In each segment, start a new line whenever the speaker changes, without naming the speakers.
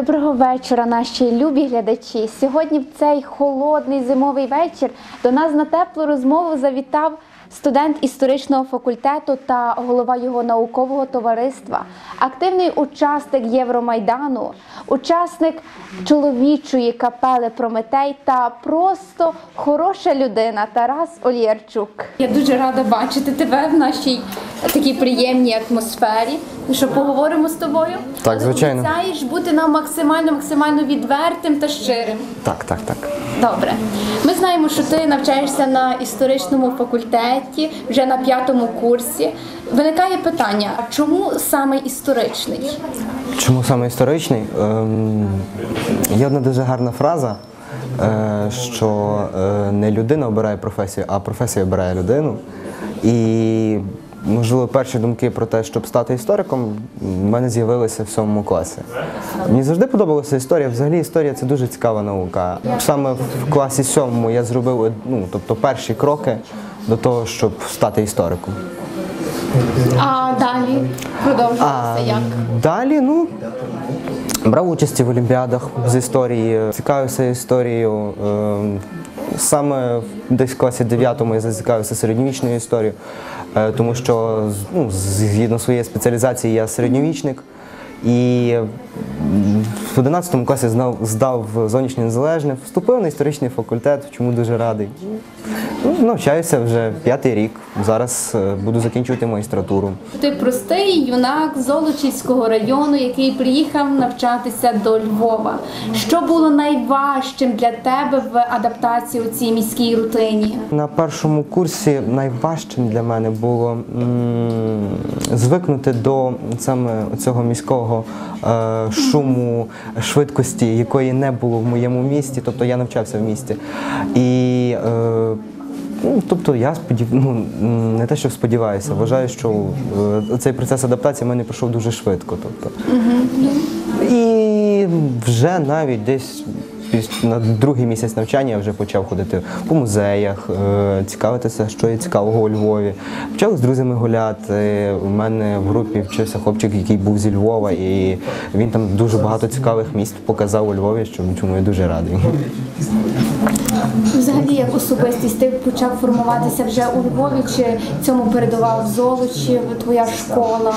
Доброго вечора, наші любі глядачі. Сьогодні в цей холодний зимовий вечір до нас на теплу розмову завітав студент історичного факультету та голова його наукового товариства, активний учасник Євромайдану, учасник чоловічої капели Прометей та просто хороша людина Тарас Олєрчук. Я дуже рада бачити тебе в нашій такій приємній атмосфері. Що поговоримо з тобою?
Так, звичайно.
Обіцяєш бути нам максимально максимально відвертим та щирим.
Так, так, так.
Добре. Ми знаємо, що ти навчаєшся на історичному факультеті вже на п'ятому курсі. Виникає питання: чому саме історичний?
Чому саме історичний? Ем, є одна дуже гарна фраза, е, що е, не людина обирає професію, а професія обирає людину. І, можливо, перші думки про те, щоб стати істориком, в мене з'явилися в сьомому класі. Мені завжди подобалася історія. Взагалі історія це дуже цікава наука. Саме в класі сьомому я зробив ну, тобто, перші кроки до того, щоб стати істориком.
А далі продовжувалося як?
Далі, ну. Брав участь в олімпіадах з історії, цікавився історією. Ем, Саме десь в класі 9 я зацікавився середньовічною історією, е, тому що ну, згідно своєї спеціалізації я середньовічник. І в 11 класі знав, здав зовнішнє незалежне, вступив на історичний факультет, чому дуже радий. Навчаюся вже п'ятий рік. Зараз е, буду закінчувати магістратуру.
Ти простий юнак з Золочівського району, який приїхав навчатися до Львова. Що було найважчим для тебе в адаптації у цій міській рутині?
На першому курсі найважчим для мене було м, звикнути до саме цього міського е, шуму, швидкості, якої не було в моєму місті. Тобто я навчався в місті. І е, Ну, тобто я сподів... ну, не те, що сподіваюся, вважаю, що е, цей процес адаптації в мене пройшов дуже швидко. Тобто. І вже навіть десь на другий місяць навчання я вже почав ходити по музеях, е, цікавитися, що є цікавого у Львові. Почали з друзями гуляти. У мене в групі вчився хлопчик, який був зі Львова, і він там дуже багато цікавих місць показав у Львові, що чому я дуже радий.
Взагалі, як особистість, ти почав формуватися вже у Львові, чи цьому передував Золочів, твоя школа?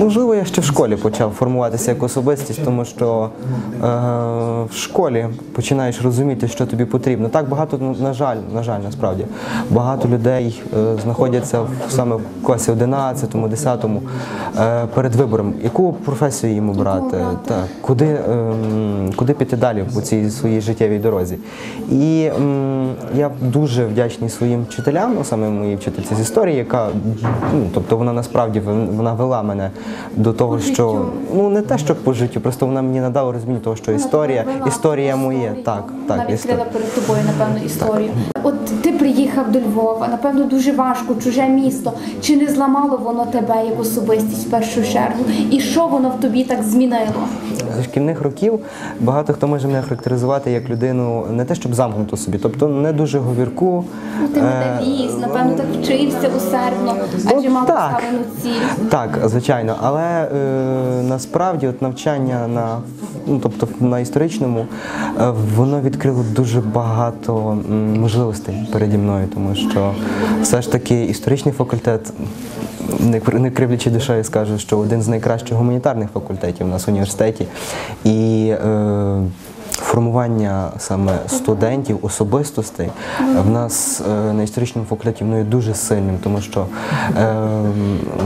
Можливо, я ще в школі почав формуватися як особистість, тому що е, в школі починаєш розуміти, що тобі потрібно. Так багато, ну, на жаль, на жаль, насправді багато людей е, знаходяться в саме в класі 11, 10 е, перед вибором, яку професію їм обрати, так, куди, ем, куди піти далі по цій своїй життєвій дорозі. І ем, я дуже вдячний своїм вчителям, ну, саме моїй вчительці з історії, яка ну, тобто вона насправді вона вела мене до того, що
життю.
ну не те, що по життю, просто вона мені надала розуміння того, що історія, історія моє.
Так,
Так,
Вона відкрила перед тобою, напевно, історію. От ти приїхав до Львова, напевно, дуже важко, чуже місто. Чи не зламало воно тебе як особистість в першу чергу? І що воно в тобі так змінило?
Зі шкільних років багато хто може мене характеризувати як людину не те, щоб замкнуту собі, тобто не дуже говірку.
Ну, ти
е,
медаліст, напевно, так вчився усердно, адже мав поставлену ціль.
Так, звичайно, але е, насправді от навчання на ну, тобто на історичному е, воно відкрило дуже багато м, можливостей переді мною, тому що все ж таки історичний факультет. Не, кр- кривлячи душею, скажу, що один з найкращих гуманітарних факультетів у нас в університеті. І е, формування саме студентів, особистостей в нас е, на історичному факультеті воно є дуже сильним, тому що е,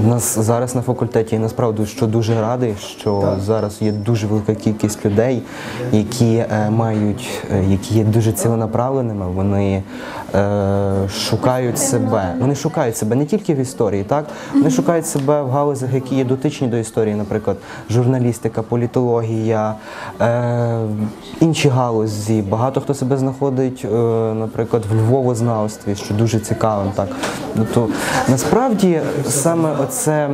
в нас зараз на факультеті я насправді що дуже радий, що зараз є дуже велика кількість людей, які е, мають, е, які є дуже ціленаправленими, вони шукають себе. Вони шукають себе не тільки в історії, так? Вони шукають себе в галузях, які є дотичні до історії, наприклад, журналістика, політологія, інші галузі. Багато хто себе знаходить, е, наприклад, в Львовознавстві, що дуже цікавим. Так, тобто насправді саме оце.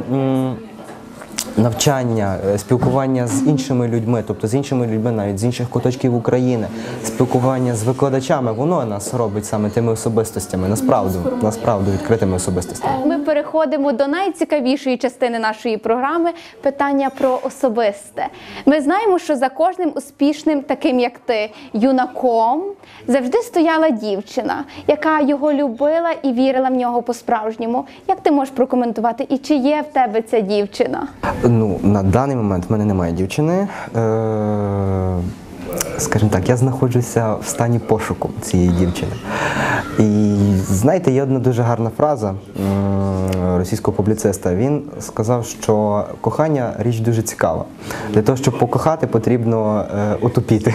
навчання, е, спілкування з іншими людьми, тобто з іншими людьми, навіть з інших куточків України, спілкування з викладачами, воно нас робить саме тими особистостями, насправді, насправді відкритими особистостями.
Переходимо до найцікавішої частини нашої програми питання про особисте. Ми знаємо, що за кожним успішним, таким як ти, юнаком, завжди стояла дівчина, яка його любила і вірила в нього по-справжньому. Як ти можеш прокоментувати? І чи є в тебе ця дівчина?
Ну, на даний момент в мене немає дівчини. Е, скажімо так, я знаходжуся в стані пошуку цієї дівчини. І знаєте, є одна дуже гарна фраза російського публіциста. Він сказав, що кохання річ дуже цікава. Для того, щоб покохати, потрібно е, утопіти.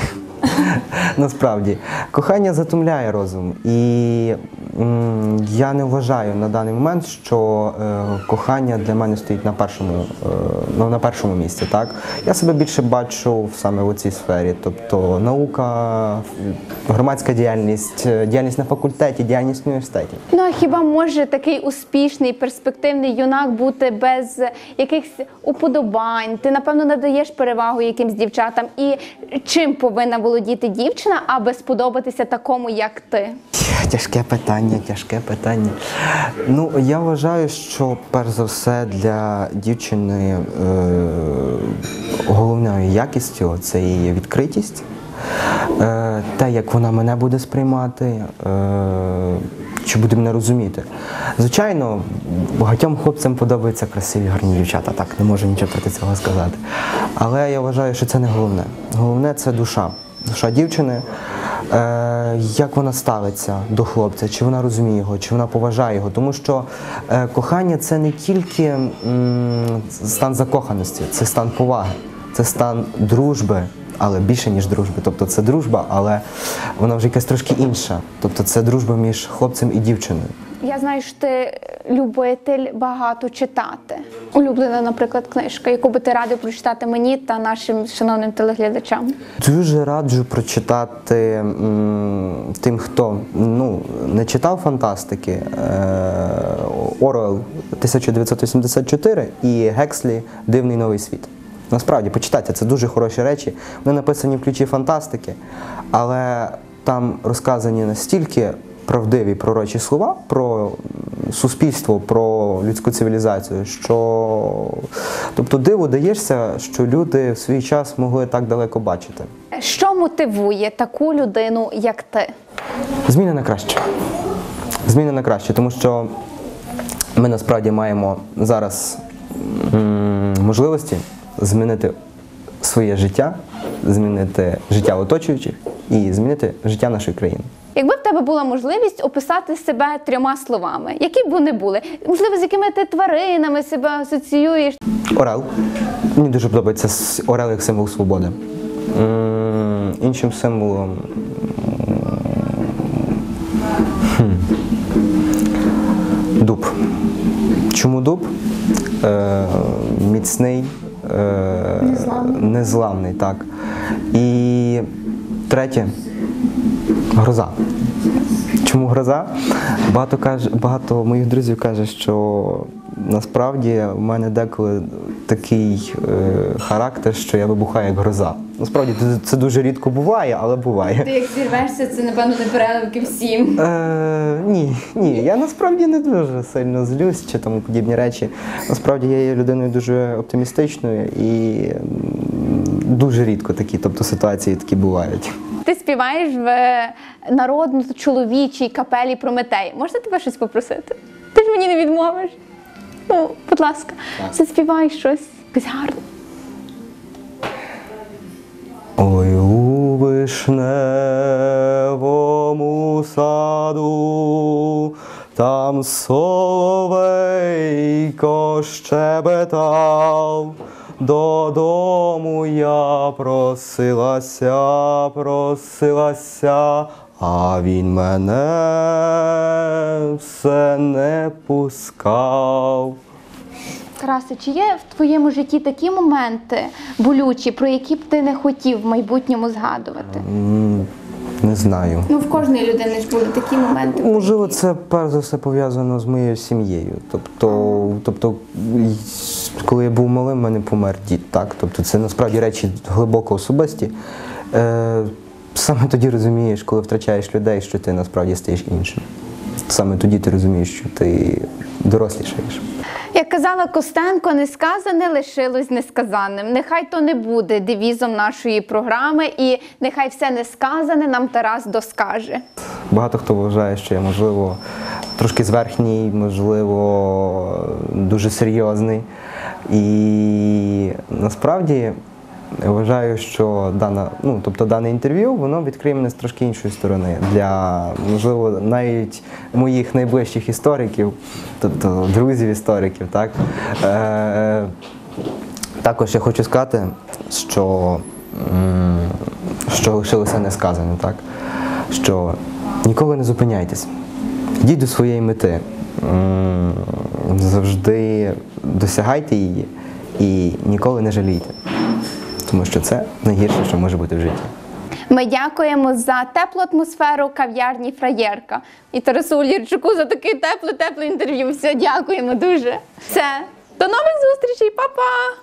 Насправді, кохання затумляє розум, і я не вважаю на даний момент, що е, кохання для мене стоїть на першому, е, ну, на першому місці. Так? Я себе більше бачу саме у цій сфері, тобто наука, громадська діяльність, е, діяльність на факультеті, діяльність в університеті.
Ну а хіба може такий успішний, перспективний юнак бути без якихось уподобань? Ти напевно надаєш перевагу якимсь дівчатам. І чим повинна володіти дівчина, аби сподобатися такому, як ти?
Тяжке питання, тяжке питання. Ну, я вважаю, що перш за все для дівчини е, головною якістю це її відкритість, е, те, як вона мене буде сприймати, е, чи буде мене розуміти. Звичайно, багатьом хлопцям подобаються красиві, гарні дівчата, так, не можу нічого проти цього сказати. Але я вважаю, що це не головне. Головне це душа. Душа дівчини. Е, як вона ставиться до хлопця, чи вона розуміє його, чи вона поважає його. Тому що е, кохання це не тільки м, стан закоханості, це стан поваги, це стан дружби, але більше, ніж дружби. Тобто це дружба, але вона вже якась трошки інша. Тобто це дружба між хлопцем і дівчиною.
Я знаю, що ти любитель багато читати. Улюблена, наприклад, книжка, яку би ти радив прочитати мені та нашим шановним телеглядачам.
Дуже раджу прочитати тим, хто ну, не читав фантастики е, Орел 1984 і Гекслі Дивний новий світ. Насправді, почитайте, це дуже хороші речі. Вони написані в ключі фантастики, але там розказані настільки правдиві пророчі слова про суспільство, про людську цивілізацію, що тобто диву даєшся, що люди в свій час могли так далеко бачити.
Що мотивує таку людину, як ти?
Зміни на краще. Зміни на краще, тому що ми насправді маємо зараз можливості змінити своє життя, змінити життя оточуючих і змінити життя нашої країни.
Якби в тебе була можливість описати себе трьома словами, які б вони були? Можливо, з якими ти тваринами себе асоціюєш?
Орел. Мені дуже подобається орел як символ свободи. М, Іншим символом. хм, Дуб. Чому дуб? Е, міцний, е,
Незламний.
незламний, так. І третє гроза. Чому гроза? Багато каже, багато моїх друзів каже, що насправді в мене деколи такий е, характер, що я вибухаю як гроза. Насправді це, це дуже рідко буває, але буває.
Ти як зірвешся, це напевно не переливки всім.
Е, ні, ні, я насправді не дуже сильно злюсь чи тому подібні речі. Насправді я є людиною дуже оптимістичною і дуже рідко такі, тобто ситуації такі бувають.
Ти співаєш в е, народно чоловічій капелі Прометей. Можна тебе щось попросити? Ти ж мені не відмовиш. Ну, будь ласка, заспівай щось якось гарне.
Ой, у вишневому саду, там соловейко щебетав, додому я просилася, просилася, а він мене все не пускав.
Тарасе, чи є в твоєму житті такі моменти болючі, про які б ти не хотів в майбутньому згадувати?
Не знаю.
Ну, в кожної людини ж були такі моменти.
Можливо, це перш за все пов'язано з моєю сім'єю. Тобто, тобто, коли я був малим, в мене помер дід. Так? Тобто це насправді речі глибоко особисті. Е, саме тоді розумієш, коли втрачаєш людей, що ти насправді стаєш іншим. Саме тоді ти розумієш, що ти дорослішаєш.
Казала Костенко, несказане лишилось несказаним. Нехай то не буде девізом нашої програми, і нехай все несказане нам Тарас доскаже.
Багато хто вважає, що я, можливо, трошки зверхній, можливо, дуже серйозний. І насправді вважаю, що дана, ну, тобто дане інтерв'ю воно відкриє мене з трошки іншої сторони для, можливо, навіть моїх найближчих істориків, тобто друзів істориків. Так? Е, також я хочу сказати, що, що лишилося несказаним, так? що ніколи не зупиняйтесь, йдіть до своєї мети, завжди досягайте її і ніколи не жалійте, тому що це найгірше, що може бути в житті.
Ми дякуємо за теплу атмосферу кав'ярні Фраєрка і Тарасу Лірчуку за таке тепле, тепле інтерв'ю. Все, дякуємо дуже. Все, до нових зустрічей, па-па!